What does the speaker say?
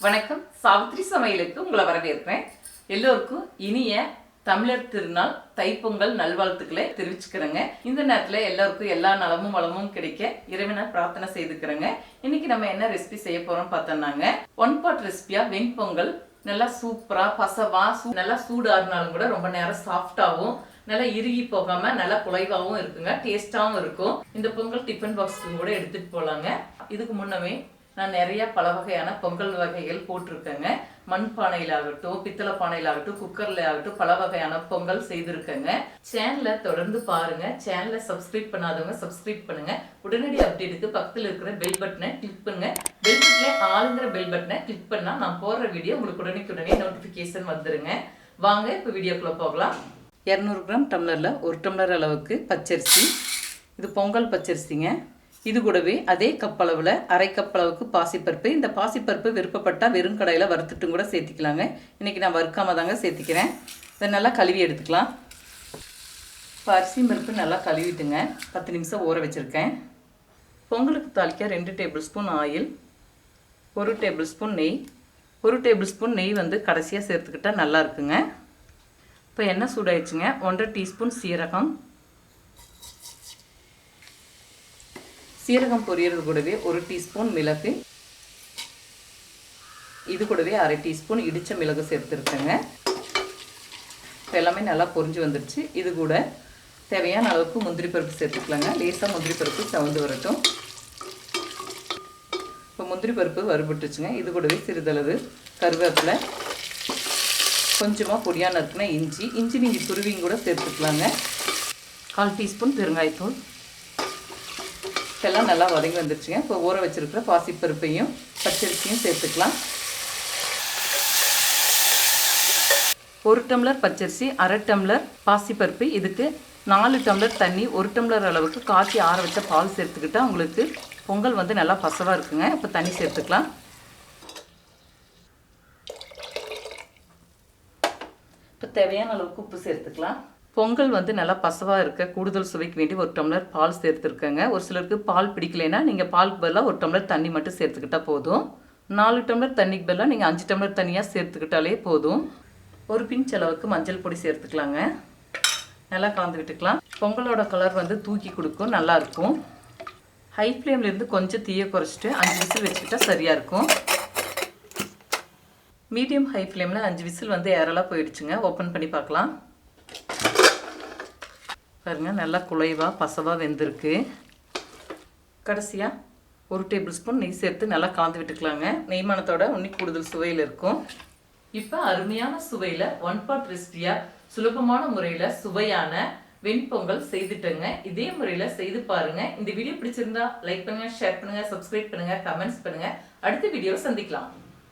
வணக்கம். சாவித்ரி சமையலுக்கு உங்களை வரவேற்கிறேன். எல்லோருக்கும் இனிய தமிழர் திருநாள் தைப்பொங்கல் நல்வாழ்த்துக்களை தெரிவிச்சுக்கிறேங்க. இந்த நேரத்தில் எல்லாருக்கும் எல்லா நலமும் வளமும் கிடைக்க இறைவனை பிரார்த்தனை செய்துக்கிறேங்க. இன்னைக்கு நம்ம என்ன ரெசிபி செய்ய போறோம் பார்த்தோம்னாங்க. One pot ரெசிபியா Venpongal. நல்லா சூப்பரா பசவா சூ- நல்லா சூடாருனாலும் கூட ரொம்ப நேரம் சாஃப்டாகவும் நல்லா இறுகி போகாம நல்லா குலைவாகவும் இருக்குங்க. டேஸ்டாகவும் இருக்கும். இந்த பொங்கல் டிஃபன் பாக்ஸ்க்கு கூட எடுத்துட்டு போலாங்க. இதுக்கு முன்னமே நான் நிறைய பல வகையான பொங்கல் வகைகள் போட்டிருக்கேங்க. மண் பானையிலாகட்டும் பித்தளை பானையிலாகட்டும் குக்கர்ல ஆகட்டும் பல வகையான பொங்கல் செய்திருக்கேங்க. சேனலை தொடர்ந்து பாருங்க. சேனலை சப்ஸ்கிரைப் பண்ணாதவங்க சப்ஸ்கிரைப் பண்ணுங்க. உடனடி அப்டேட்டுக்கு பக்கத்தில் இருக்கிற பெல் பட்டனை கிளிக் பண்ணுங்க. பெல் பட்டனே ஆளுங்கிற பெல் பட்டனை கிளிக் பண்ணா நான் போடுற வீடியோ உங்களுக்கு உடனே நோட்டிஃபிகேஷன் வந்துருங்க. வாங்க இப்போ வீடியோக்குள்ள போகலாம். இரநூறு கிராம் டம்ளரில் ஒரு டம்ளர் அளவுக்கு பச்சரிசி. இது பொங்கல் பச்சரிசிங்க. இது கூடவே அதே கப்பளவில் அரை கப்பளவுக்கு பாசிப்பருப்பு. இந்த பாசிப்பருப்பு விருப்பப்பட்டால் வெறும் கடையில் வறுத்துட்டும் கூட சேர்த்திக்கலாங்க. இன்றைக்கி நான் வறுக்காம தாங்க சேர்த்திக்கிறேன். இதை நல்லா கழுவி எடுத்துக்கலாம். இப்போ அரிசி பருப்பு நல்லா கழுவிட்டுங்க. பத்து நிமிஷம் ஊற வச்சுருக்கேன். பொங்கலுக்கு தாளிக்க ரெண்டு டேபிள் ஸ்பூன் ஆயில் ஒரு டேபிள் ஸ்பூன் நெய். ஒரு டேபிள் ஸ்பூன் நெய் வந்து கடைசியாக சேர்த்துக்கிட்டா நல்லா இருக்குங்க. இப்போ எண்ணெய் சூடாயிடுச்சுங்க. ஒன்றரை டீஸ்பூன் சீரகம். சீரகம் பொரியறது கூடவே ஒரு டீஸ்பூன் மிளகு. இது கூடவே அரை டீஸ்பூன் இடித்த மிளகு சேர்த்துருக்கேங்க. இப்போ எல்லாமே நல்லா பொரிஞ்சு வந்துடுச்சு இது கூட தேவையான அளவுக்கு முந்திரி பருப்பு சேர்த்துக்கலாங்க. லேசாக முந்திரி பருப்பு சவுந்து வரட்டும். இப்போ முந்திரி பருப்பு வறுபட்டுச்சுங்க. இது கூடவே சிறிதளவு கருவேப்பிலை. கொஞ்சமாக பொடியான நறுக்குன இஞ்சி. இஞ்சி நீங்கள் துருவியும் கூட சேர்த்துக்கலாங்க. கால் டீஸ்பூன் பெருங்காயத்தூள். எல்லாம் நல்லா வதங்கி வந்துருச்சுங்க. இப்போ ஊற வச்சுருக்கிற பாசிப்பருப்பையும் பச்சரிசியும் சேர்த்துக்கலாம். ஒரு டம்ளர் பச்சரிசி அரை டம்ளர் பாசிப்பருப்பு. இதுக்கு நாலு டம்ளர் தண்ணி ஒரு டம்ளர் அளவுக்கு காய்ச்சி ஆற வச்ச பால் சேர்த்துக்கிட்டா உங்களுக்கு பொங்கல் வந்து நல்லா பசவாக இருக்குங்க. இப்போ தண்ணி சேர்த்துக்கலாம். இப்போ தேவையான அளவுக்கு உப்பு சேர்த்துக்கலாம். பொங்கல் வந்து நல்லா பசவாக இருக்க கூடுதல் சுவைக்கு வேண்டி ஒரு டம்ளர் பால் சேர்த்துருக்கேங்க. ஒரு சிலருக்கு பால் பிடிக்கலைன்னா நீங்கள் பாலுக்கு பதிலாக ஒரு டம்ளர் தண்ணி மட்டும் சேர்த்துக்கிட்டால் போதும். நாலு டம்ளர் தண்ணிக்கு பதிலாக நீங்கள் அஞ்சு டம்ளர் தண்ணியாக சேர்த்துக்கிட்டாலே போதும். ஒரு பிஞ்ச் அளவுக்கு மஞ்சள் பொடி சேர்த்துக்கலாங்க. நல்லா கலந்து விட்டுக்கலாம். பொங்கலோட கலர் வந்து தூக்கி கொடுக்கும் நல்லாயிருக்கும் ஹை ஃப்ளேம்லேருந்து கொஞ்சம் தீயை குறைச்சிட்டு அஞ்சு விசில் வச்சுக்கிட்டா சரியாக இருக்கும். மீடியம் ஹை ஃப்ளேமில் அஞ்சு விசில் வந்து ஏரலாக போயிடுச்சுங்க. ஓப்பன் பண்ணி பார்க்கலாம். பாருங்கள் நல்லா குலைவாக பசவாக வெந்திருக்கு. கடைசியாக ஒரு டேபிள் ஸ்பூன் நெய் சேர்த்து நல்லா கலந்து விட்டுக்கலாங்க. நெய்மானத்தோட உன்னி கூடுதல் சுவையில் இருக்கும். இப்போ அருமையான சுவையில் ஒன் பாட் ரெசிபியாக சுலபமான முறையில் சுவையான வெண்பொங்கல் செய்துட்டேங்க. இதே முறையில் செய்து பாருங்க. இந்த வீடியோ பிடிச்சிருந்தா லைக் பண்ணுங்க ஷேர் பண்ணுங்க சப்ஸ்கிரைப் பண்ணுங்க கமெண்ட்ஸ் பண்ணுங்க. அடுத்த வீடியோவை சந்திக்கலாம்.